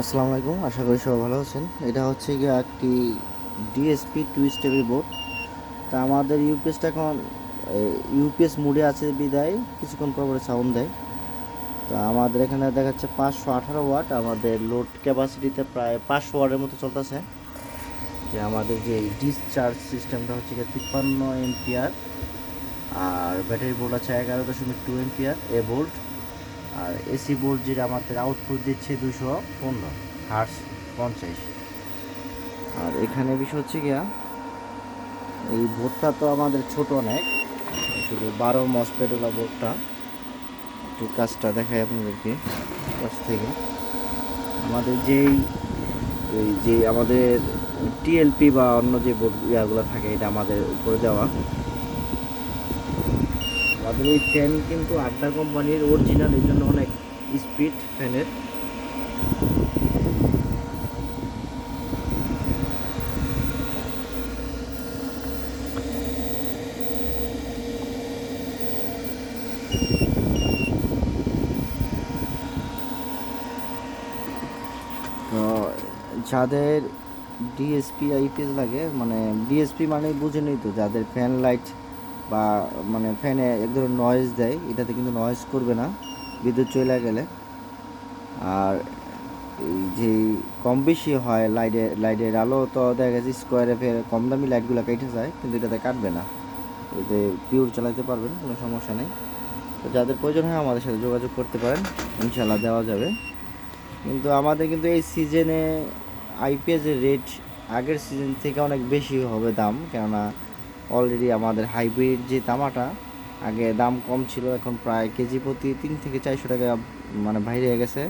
আসসালামু আলাইকুম, আশা করি সবাই ভালো আছেন। এটা হচ্ছে গিয়ে একটি ডিএসপি টু স্টেপের বোর্ড তা আমাদের ইউপিএসটা এখন ইউপিএস মুডে আছে বিদায়, কিছুক্ষণ পর পরে সাউন্ড দেয়। তো আমাদের এখানে দেখাচ্ছে পাঁচশো আঠারো ওয়াট, আমাদের লোড ক্যাপাসিটিতে প্রায় পাঁচশো ওয়াটের মতো চলতেছে। যে আমাদের যে ডিসচার্জ সিস্টেমটা হচ্ছে গিয়ে তিপ্পান্ন এমপিআর আর ব্যাটারি বোর্ড আছে এগারো দশমিক টু এমপিআর এ বোল্ট আর এসি বোর্ড যেটা আমাদের আউটপুট দিচ্ছে দুশো পনেরো হার্স পঞ্চাশ। আর এখানে বিষয় হচ্ছে গিয়া, এই বোর্ডটা তো আমাদের ছোট অনেক, শুধু বারো মসপেটওয়ালা বোর্ডটা। একটু কাজটা দেখাই আপনাদেরকে, কাছ থেকে। আমাদের যেই, এই যে আমাদের টিএলপি বা অন্য যে বোর্ড ইয়াগুলো থাকে, এটা আমাদের উপরে দেওয়া। আমাদের এই ফ্যান কিন্তু আড্ডা কোম্পানির অরিজিনাল এই জন্য অনেক স্পিড ফ্যানের যাদের ডিএসপি আইপিএস লাগে মানে ডিএসপি মানে বুঝেনই তো, যাদের ফ্যান লাইট বা মানে ফ্যানে এক ধরনের নয়েজ দেয়, এটাতে কিন্তু নয়েজ করবে না, বিদ্যুৎ চলে গেলে। আর এই যে কম বেশি হয় লাইটের লাইটের আলো, তো দেখা গেছে স্কোয়ারে ফের কম দামি লাইটগুলো কেটে যায়, কিন্তু এটাতে কাটবে না। এতে পিওর চালাতে পারবেন, কোনো সমস্যা নেই। তো যাদের প্রয়োজন হয় আমাদের সাথে যোগাযোগ করতে পারেন ইনশাল্লাহ দেওয়া যাবে। কিন্তু আমাদের কিন্তু এই সিজনে আইপিএসের রেট আগের সিজন থেকে অনেক বেশি হবে দাম, কেননা অলরেডি আমাদের হাইব্রিড যে তামাটা, আগে দাম কম ছিল, এখন প্রায় কেজি প্রতি তিন থেকে চারশো টাকা মানে বাইরে গেছে।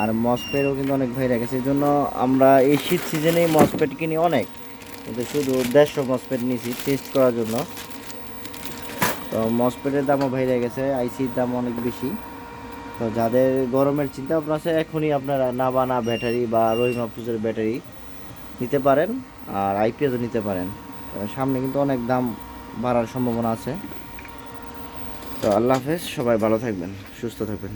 আর মসপেটও কিন্তু অনেক বাইরে গেছে। এই জন্য আমরা এই শীত সিজনেই মসপেট কিনি অনেক। কিন্তু শুধু দেড়শো মসপেট নিয়েছি টেস্ট করার জন্য। তো মসপেটের দামও বাইরে গেছে আইসির দাম অনেক বেশি। তো যাদের গরমের চিন্তা ভাবনা আছে, এখনই আপনারা নাবানা ব্যাটারি বা রহিম আফরুজের ব্যাটারি নিতে পারেন, আর আইপিএসও নিতে পারেন। সামনে কিন্তু অনেক দাম বাড়ার সম্ভাবনা আছে। তো আল্লাহ হাফেজ, সবাই ভালো থাকবেন, সুস্থ থাকবেন।